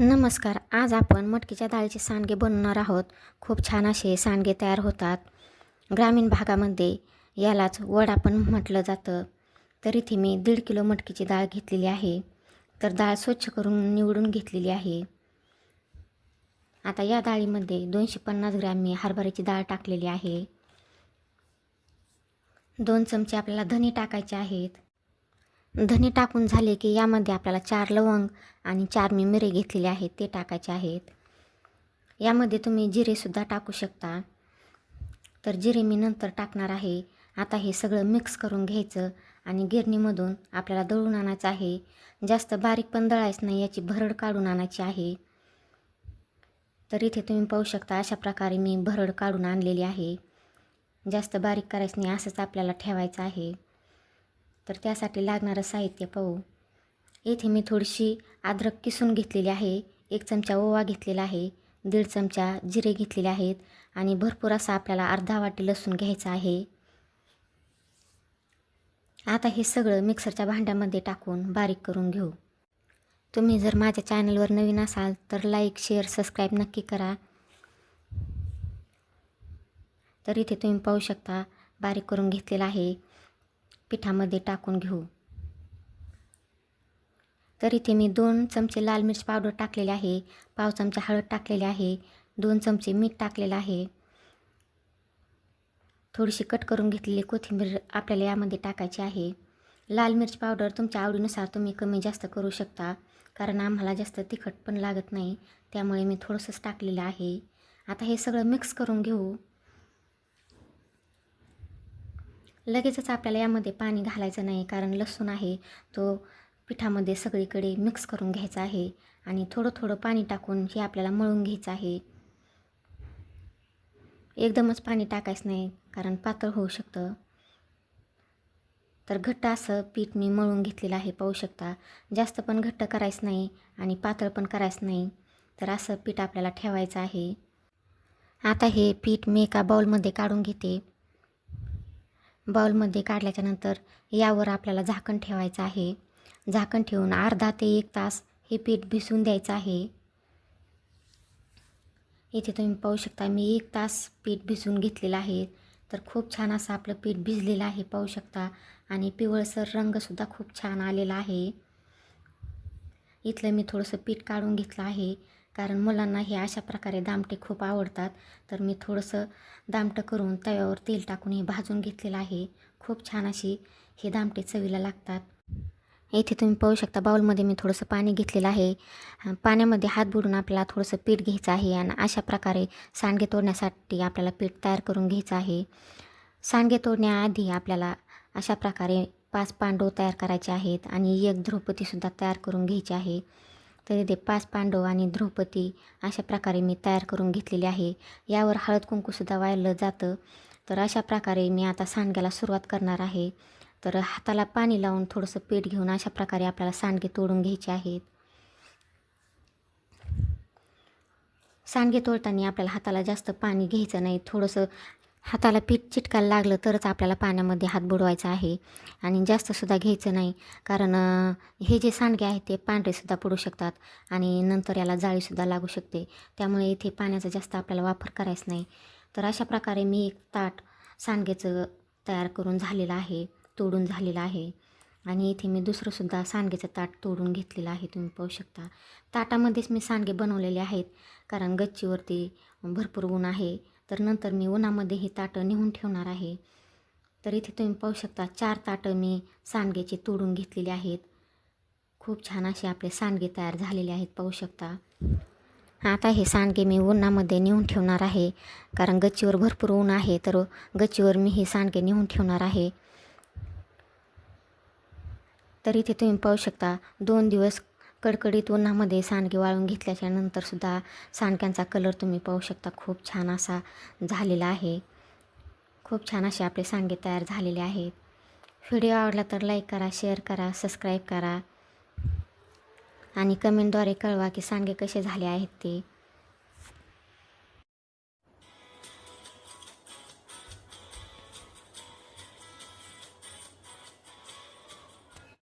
नमस्कार. आज आपण मटकीच्या डाळीचे सांडगे बनवणार आहोत. खूप छान असे सांडगे तयार होतात. ग्रामीण भागामध्ये यालाच वडा पण म्हटलं जातं. तर इथे मी दीड किलो मटकीची डाळ घेतलेली आहे. तर डाळ स्वच्छ करून निवडून घेतलेली आहे. आता या डाळीमध्ये दोनशे पन्नास ग्रॅम मी हरभऱ्याची डाळ टाकलेली आहे. दोन चमचे आपल्याला धने टाकायचे आहेत. धने टाकून झाले की यामध्ये आपल्याला चार लवंग आणि चार मी मिरे घेतलेले आहेत ते टाकायचे आहेत. यामध्ये तुम्ही जिरेसुद्धा टाकू शकता. तर जिरे मी नंतर टाकणार आहे. आता हे सगळं मिक्स करून घ्यायचं आणि गिरणीमधून आपल्याला दळून आणायचं आहे. जास्त बारीक पण दळायचं नाही याची भरड काढून आणायची आहे. तर इथे तुम्ही पाहू शकता अशा प्रकारे मी भरड काढून आणलेली आहे. जास्त बारीक करायचं नाही असंच आपल्याला ठेवायचं आहे. तर त्यासाठी लागणारं साहित्य पाहू. येथे मी थोडीशी अद्रक किसून घेतलेली आहे. एक चमचा ओवा घेतलेला आहे. दीड चमचा जिरे घेतलेले आहेत. आणि भरपूर असा आपल्याला अर्धा वाटी लसूण घ्यायचा आहे. आता हे सगळं मिक्सरच्या भांड्यामध्ये टाकून बारीक करून घेऊ. तुम्ही जर माझ्या चॅनलवर नवीन असाल तर लाईक शेअर सबस्क्राईब नक्की करा. तर इथे तुम्ही पाहू शकता बारीक करून घेतलेला आहे. पिठामध्ये टाकून घेऊ. तर इथे मी दोन चमचे लाल मिरच पावडर टाकलेले आहे. पाव चमचा हळद टाकलेली आहे. दोन चमचे मीठ टाकलेलं आहे. थोडीशी कट करून घेतलेली कोथिंबीर आपल्याला यामध्ये टाकायची आहे. लाल मिरच पावडर तुमच्या आवडीनुसार तुम्ही कमी जास्त करू शकता कारण आम्हाला जास्त तिखट पण लागत नाही त्यामुळे मी थोडंसंच टाकलेलं आहे. आता हे सगळं मिक्स करून घेऊ. लगेचच आपल्याला यामध्ये पाणी घालायचं नाही कारण लसूण आहे तो पिठामध्ये सगळीकडे मिक्स करून घ्यायचा आहे आणि थोडं थोडं पाणी टाकून हे आपल्याला मळून घ्यायचं आहे. एकदमच पाणी टाकायचं नाही कारण पातळ होऊ शकतं. तर घट्ट असं पीठ मी मळून घेतलेलं आहे पाहू शकता. जास्त पण घट्ट करायचं नाही आणि पातळ पण करायचं नाही तर असं पीठ आपल्याला ठेवायचं आहे. आता हे पीठ मी एका बाऊलमध्ये काढून घेते. बाउलमध्ये काढल्याच्यानंतर यावर आपल्याला झाकण ठेवायचं आहे. झाकण ठेवून अर्धा ते एक तास हे पीठ भिसून द्यायचं आहे. इथे तुम्ही पाहू शकता मी एक तास पीठ भिजून घेतलेलं आहे. तर खूप छान असं आपलं पीठ भिजलेलं आहे पाहू शकता. आणि पिवळसर रंगसुद्धा खूप छान आलेला आहे. इथलं मी थोडंसं पीठ काढून घेतलं आहे. कारण मुलांना हे अशा प्रकारे दामटे खूप आवडतात. तर मी थोडंसं दामटं करून तव्यावर तेल टाकून हे भाजून घेतलेलं आहे. खूप छान अशी हे दामटे चवीला लागतात. इथे तुम्ही पाहू शकता बाऊलमध्ये मी थोडंसं पाणी घेतलेलं आहे. पाण्यामध्ये हात बुडून आपल्याला थोडंसं पीठ घ्यायचं आहे आणि अशा प्रकारे सांडगे तोडण्यासाठी आपल्याला पीठ तयार करून घ्यायचं आहे. सांडगे तोडण्याआधी आपल्याला अशा प्रकारे पाच पांडव तयार करायचे आहेत आणि एक द्रौपदीसुद्धा तयार करून घ्यायची आहे. तर इथे पाच पांडव आणि द्रौपदी अशा प्रकारे मी तयार करून घेतलेली आहे. यावर हळद कुंकूसुद्धा वाळलं जातं. तर अशा प्रकारे मी आता सांडग्याला सुरुवात करणार आहे. तर हाताला पाणी लावून थोडंसं पीठ घेऊन अशा प्रकारे आपल्याला सांडगे तोडून घ्यायचे आहेत. सांडगे तोडताना आपल्याला हाताला जास्त पाणी घ्यायचं नाही. थोडंसं हाताला पीठ चिटकायला लागलं तरच आपल्याला पाण्यामध्ये हात बुडवायचा आहे. आणि जास्तसुद्धा घ्यायचं नाही कारण हे जे सांडगे आहेत ते पांढरेसुद्धा पडू शकतात आणि नंतर याला जाळीसुद्धा लागू शकते. त्यामुळे इथे पाण्याचा जास्त आपल्याला वापर करायचा नाही. तर अशा प्रकारे मी एक ताट सांडगेचं तयार करून झालेलं आहे तोडून झालेलं आहे. आणि इथे मी दुसरंसुद्धा सांडगेचं ताट तोडून घेतलेलं आहे तुम्ही पाहू शकता. ताटामध्येच मी सांडगे बनवलेले आहेत कारण गच्चीवरती भरपूर ऊन आहे. तर नंतर मी उन्हामध्ये ही ताटं नेऊन ठेवणार आहे. तर इथे तुम्ही पाहू शकता चार ताटं मी सांडगेचे तोडून घेतलेले आहेत. खूप छान असे आपले सांडगे तयार झालेले आहेत पाहू शकता. आता हे सांडगे मी उन्हामध्ये नेऊन ठेवणार आहे. कारण गच्चीवर भरपूर ऊन आहे तर गच्चीवर मी हे सांडगे नेऊन ठेवणार आहे. तर इथे तुम्ही पाहू शकता दोन दिवस कडकडीत उन्हामध्ये सांडगे वाळून घेतल्याच्या नंतरसुद्धा सांडक्यांचा कलर तुम्ही पाहू शकता. खूप छान असा झालेला आहे. खूप छान असे आपले सांडगे तयार झालेले आहेत. व्हिडिओ आवडला तर लाईक करा शेअर करा सबस्क्राईब करा. आणि कमेंटद्वारे कळवा की सांडगे कसे झाले आहेत ते.